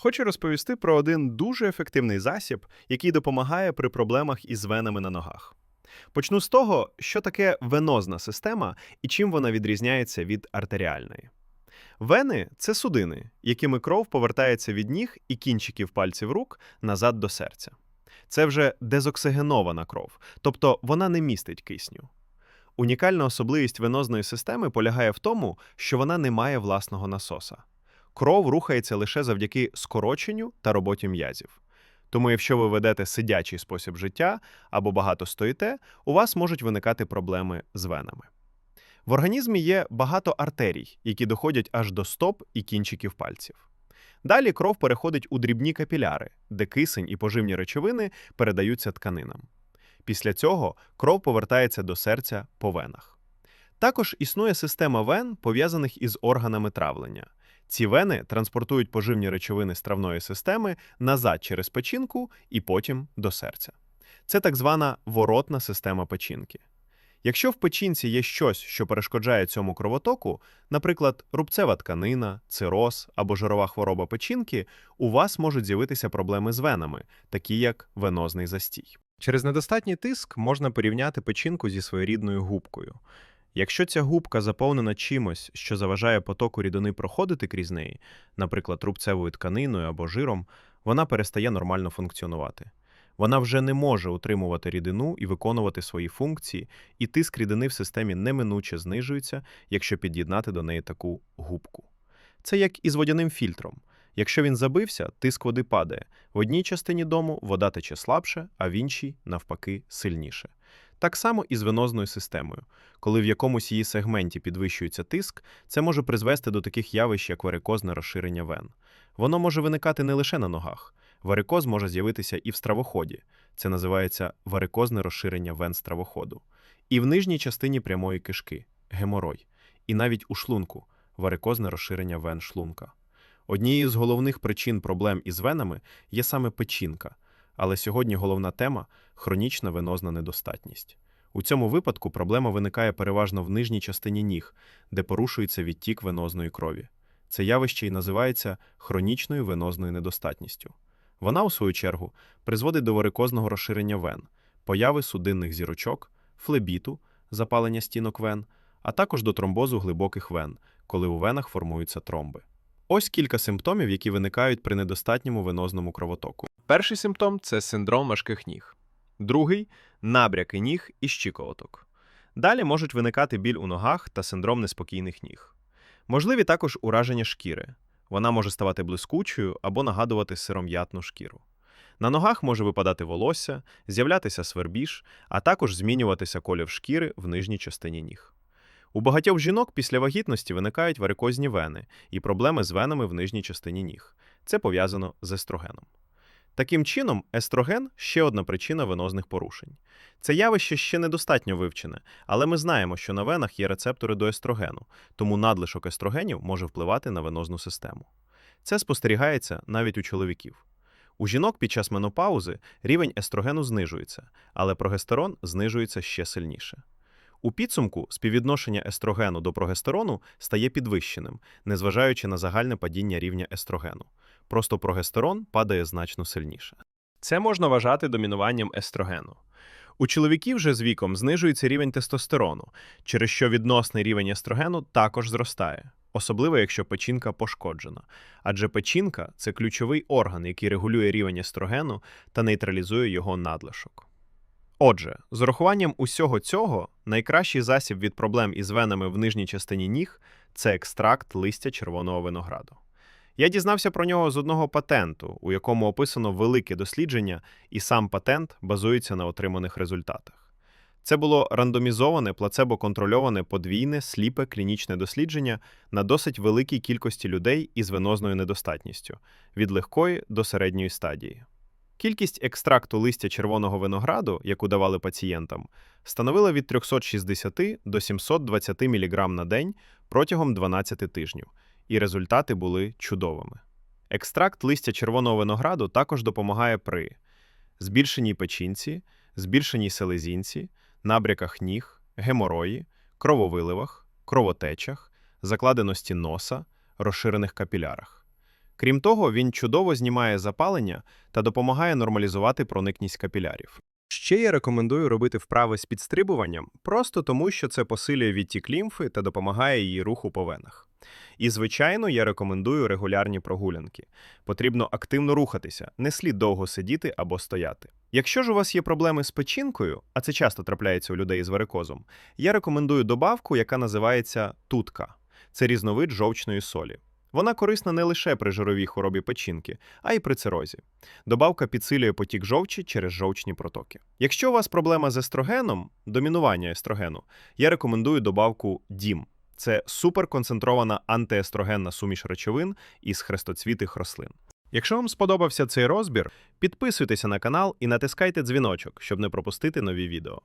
Хочу розповісти про один дуже ефективний засіб, який допомагає при проблемах із венами на ногах. Почну з того, що таке венозна система і чим вона відрізняється від артеріальної. Вени це судини, якими кров повертається від ніг і кінчиків пальців рук назад до серця. Це вже дезоксигенована кров, тобто вона не містить кисню. Унікальна особливість венозної системи полягає в тому, що вона не має власного насоса. Кров рухається лише завдяки скороченню та роботі м'язів. Тому, якщо ви ведете сидячий спосіб життя або багато стоїте, у вас можуть виникати проблеми з венами. В організмі є багато артерій, які доходять аж до стоп і кінчиків пальців. Далі кров переходить у дрібні капіляри, де кисень і поживні речовини передаються тканинам. Після цього кров повертається до серця по венах. Також існує система вен, пов'язаних із органами травлення. Ці вени транспортують поживні речовини з травної системи назад через печінку і потім до серця. Це так звана воротна система печінки. Якщо в печінці є щось, що перешкоджає цьому кровотоку, наприклад, рубцева тканина, цироз або жирова хвороба печінки, у вас можуть з'явитися проблеми з венами, такі як венозний застій. Через недостатній тиск можна порівняти печінку зі своєрідною губкою. Якщо ця губка заповнена чимось, що заважає потоку рідини проходити крізь неї, наприклад, рубцевою тканиною або жиром, вона перестає нормально функціонувати. Вона вже не може утримувати рідину і виконувати свої функції, і тиск рідини в системі неминуче знижується, якщо під'єднати до неї таку губку. Це як із водяним фільтром. Якщо він забився, тиск води падає. В одній частині дому вода тече слабше, а в іншій, навпаки, сильніше. Так само і з венозною системою. Коли в якомусь її сегменті підвищується тиск, це може призвести до таких явищ, як варикозне розширення вен. Воно може виникати не лише на ногах. Варикоз може з'явитися і в стравоході. Це називається варикозне розширення вен стравоходу. І в нижній частині прямої кишки геморой. І навіть у шлунку варикозне розширення вен шлунка. Однією з головних причин проблем із венами є саме печінка, але сьогодні головна тема хронічна венозна недостатність. У цьому випадку проблема виникає переважно в нижній частині ніг, де порушується відтік венозної крові. Це явище і називається хронічною венозною недостатністю. Вона, у свою чергу, призводить до варикозного розширення вен, появи судинних зірочок, флебіту, запалення стінок вен, а також до тромбозу глибоких вен, коли у венах формуються тромби. Ось кілька симптомів, які виникають при недостатньому венозному кровотоку. Перший симптом це синдром важких ніг. Другий набряки ніг і щиколоток. Далі можуть виникати біль у ногах та синдром неспокійних ніг. Можливі також ураження шкіри. Вона може ставати блискучою або нагадувати сиром'ятну шкіру. На ногах може випадати волосся, з'являтися свербіж, а також змінюватися колір шкіри в нижній частині ніг. У багатьох жінок після вагітності виникають варикозні вени і проблеми з венами в нижній частині ніг. Це пов'язано з естрогеном. Таким чином, естроген ще одна причина венозних порушень. Це явище ще недостатньо вивчене, але ми знаємо, що на венах є рецептори до естрогену, тому надлишок естрогенів може впливати на венозну систему. Це спостерігається навіть у чоловіків. У жінок під час менопаузи рівень естрогену знижується, але прогестерон знижується ще сильніше. У підсумку співвідношення естрогену до прогестерону стає підвищеним, незважаючи на загальне падіння рівня естрогену. Просто прогестерон падає значно сильніше. Це можна вважати домінуванням естрогену. У чоловіків же з віком знижується рівень тестостерону, через що відносний рівень естрогену також зростає, особливо якщо печінка пошкоджена. Адже печінка це ключовий орган, який регулює рівень естрогену та нейтралізує його надлишок. Отже, з урахуванням усього цього, найкращий засіб від проблем із венами в нижній частині ніг це екстракт листя червоного винограду. Я дізнався про нього з одного патенту, у якому описано велике дослідження, і сам патент базується на отриманих результатах. Це було рандомізоване, плацебо-контрольоване подвійне сліпе клінічне дослідження на досить великій кількості людей із венозною недостатністю від легкої до середньої стадії. Кількість екстракту листя червоного винограду, яку давали пацієнтам, становила від 360 до 720 мг на день протягом 12 тижнів, і результати були чудовими. Екстракт листя червоного винограду також допомагає при збільшеній печінці, збільшеній селезінці, набряках ніг, геморої, крововиливах, кровотечах, закладеності носа, розширених капілярах. Крім того, він чудово знімає запалення та допомагає нормалізувати проникність капілярів. Ще я рекомендую робити вправи з підстрибуванням, просто тому, що це посилює відтік лімфи та допомагає її руху по венах. І, звичайно, я рекомендую регулярні прогулянки. Потрібно активно рухатися, не слід довго сидіти або стояти. Якщо ж у вас є проблеми з печінкою, а це часто трапляється у людей з варикозом, я рекомендую добавку, яка називається тутка. Це різновид жовчної солі. Вона корисна не лише при жировій хворобі печінки, а й при цирозі. Добавка підсилює потік жовчі через жовчні протоки. Якщо у вас проблема з естрогеном, домінування естрогену, я рекомендую добавку DIM. Це суперконцентрована антиестрогенна суміш речовин із хрестоцвітих рослин. Якщо вам сподобався цей розбір, підписуйтеся на канал і натискайте дзвіночок, щоб не пропустити нові відео.